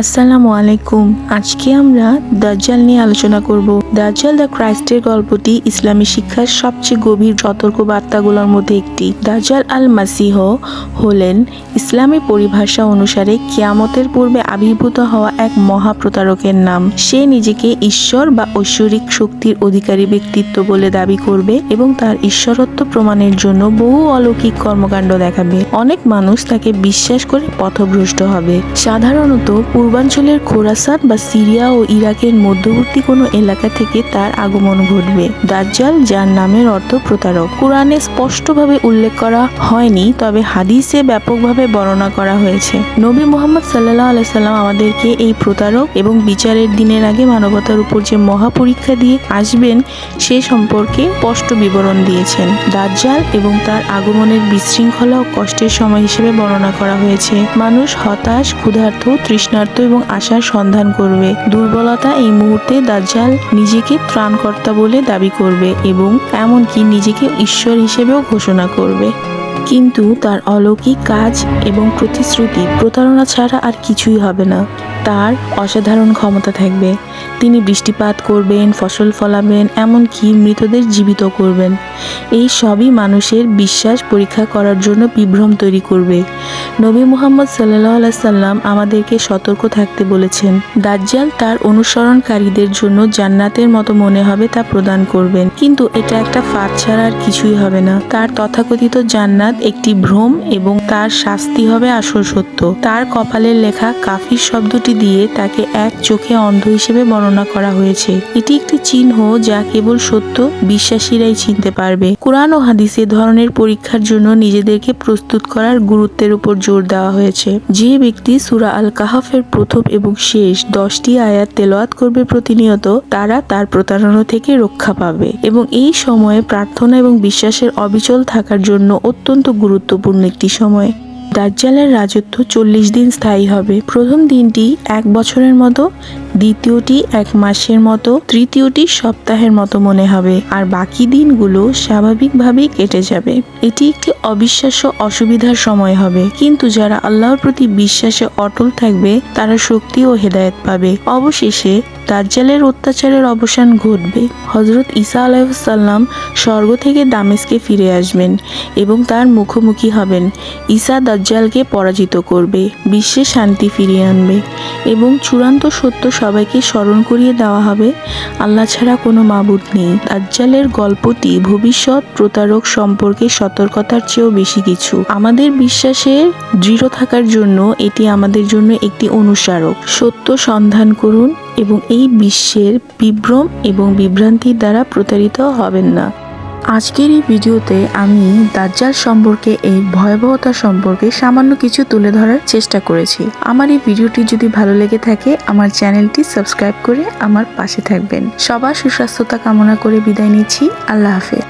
আসসালামু আলাইকুম। আজকে আমরা দাজ্জাল নিয়ে আলোচনা করব। দাজ্জাল দ্য ক্রাইস্টের গল্পটি ইসলামী শিক্ষার সবচেয়ে গভীর সতর্ক বার্তাগুলোর মধ্যে একটি। দাজ্জাল আল মাসিহ হলেন ইসলামী পরিভাষা অনুসারে কিয়ামতের পূর্বে আবির্ভূত হওয়া এক মহাপ্রতারকের নাম। সে নিজেকে ঈশ্বর বা ঐশ্বরিক শক্তির অধিকারী ব্যক্তিত্ব বলে দাবি করবে এবং তার ঈশ্বরত্ব প্রমাণের জন্য বহু অলৌকিক কর্মকাণ্ড দেখাবে। অনেক মানুষ তাকে বিশ্বাস করে পথভ্রষ্ট হবে। সাধারণত পূর্বাঞ্চলের খোরাসান বা সিরিয়া ও ইরাকের মধ্যবর্তী কোনো এলাকা থেকে তার আগমন ঘটবে। দাজ্জাল, যার নামের অর্থ প্রতারক। কোরআনে স্পষ্টভাবে উল্লেখ করা হয়নি, তবে হাদিসে ব্যাপকভাবে বর্ণনা করা হয়েছে। নবী মোহাম্মদ সাল্লাহ আলাইসাল্লাম আমাদেরকে এই প্রতারক এবং বিচারের দিনের আগে মানবতার উপর যে মহাপরীক্ষা দিয়ে আসবেন, সে সম্পর্কে স্পষ্ট বিবরণ দিয়েছেন। দাজ্জাল এবং তার আগমনের বিশৃঙ্খলা ও কষ্টের সময় হিসেবে বর্ণনা করা হয়েছে। মানুষ হতাশ, ক্ষুধার্ত, তৃষ্ণার্ত এবং আশার সন্ধান করবে। দুর্বলতা এই মুহূর্তে দাজ্জাল নিজেকে ত্রাণকর্তা বলে দাবি করবে এবং এমনকি নিজেকে ঈশ্বর হিসেবেও ঘোষণা করবে। কিন্তু তার অলৌকিক কাজ এবং প্রতিশ্রুতি প্রতারণা ছাড়া আর কিছুই হবে না। তার অসাধারণ ক্ষমতা থাকবে। তিনি বৃষ্টিপাত করবেন, ফসল ফলাবেন, এমনকি মৃতদের জীবিত করবেন। এই সবই মানুষের বিশ্বাস পরীক্ষা করার জন্য বিভ্রম তৈরি করবে। নবী মুহাম্মদ সাল্লাহ সাল্লাম আমাদেরকে সতর্ক থাকতে বলেছেন, দাজ্জাল তার অনুসরণকারীদের জন্য জান্নাতের মতো মনে হবে তা প্রদান করবেন। কিন্তু এটা একটা ফাঁদ ছাড়া আর কিছুই হবে না। তার তথাকথিত জান্নাত একটি ভ্রম এবং তার শাস্তি হবে আসল সত্য। তার কপালের লেখা কাফির শব্দটি দিয়ে তাকে এক চোখে অন্ধ হিসেবে বর্ণনা করা হয়েছে। এটি একটি চিহ্ন যা কেবল সত্য, বিশ্বাসীরাই চিনতে পারবে। কোরআন ও হাদিসে ধরনের পরীক্ষার জন্য নিজেদেরকে প্রস্তুত করার গুরুত্বের উপর জোর দেওয়া হয়েছে। যে ব্যক্তি সুরা আল কাহাফের প্রথম এবং শেষ দশটি আয়াত তেলাওয়াত করবে প্রতিনিয়ত, তারা তার প্রতারণা থেকে রক্ষা পাবে এবং এই সময়ে প্রার্থনা এবং বিশ্বাসের অবিচল থাকার জন্য অত্যন্ত গুরুত্বপূর্ণ একটি সময়। দাজ্জালের রাজত্ব চল্লিশ দিন স্থায়ী হবে। প্রথম দিনটি এক বছরের মতো দ্বিতীয়টি এক মাসের মতো, তৃতীয়টি সপ্তাহের মতো মনে হবে। আর বাকি দিনগুলো স্বাভাবিকভাবেই কেটে যাবে। এটি একটি অবিশ্বাস্য অসুবিধার সময় হবে। কিন্তু যারা আল্লাহর প্রতি বিশ্বাসে অটল থাকবে, তারা শক্তি ও হেদায়েত পাবে। অবশেষে দাজ্জালের অত্যাচারের অবসান ঘটবে। হজরত ঈসা আলাইসাল্লাম স্বর্গ থেকে দামেস্কে ফিরে আসবেন এবং তার মুখোমুখি হবেন। ঈসা দাজ্জালকে পরাজিত করবে, বিশ্বে শান্তি ফিরিয়ে আনবে এবং চূড়ান্ত সত্য সবাইকে স্মরণ করিয়ে দেওয়া হবে। আল্লাহ ছাড়া কোনো মাবুদ নেই। দাজ্জালের গল্পটি ভবিষ্যৎ প্রতারক সম্পর্কে সতর্কতার চেয়েও বেশি কিছু। আমাদের বিশ্বাসে দৃঢ় থাকার জন্য এটি আমাদের জন্য একটি অনুসারক। সত্য সন্ধান করুন এবং এই বিশ্বের বিভ্রম এবং বিভ্রান্তির দ্বারা প্রতারিত হবেন না। আজকের এই ভিডিওতে আমি দাজ্জাল সম্পর্কে, এই ভয়াবহতা সম্পর্কে সামান্য কিছু তুলে ধরার চেষ্টা করেছি। আমার এই ভিডিওটি যদি ভালো লেগে থাকে, আমার চ্যানেলটি সাবস্ক্রাইব করে আমার পাশে থাকবেন। সবার সুস্বাস্থ্যতা কামনা করে বিদায় নিচ্ছি। আল্লাহ হাফেজ।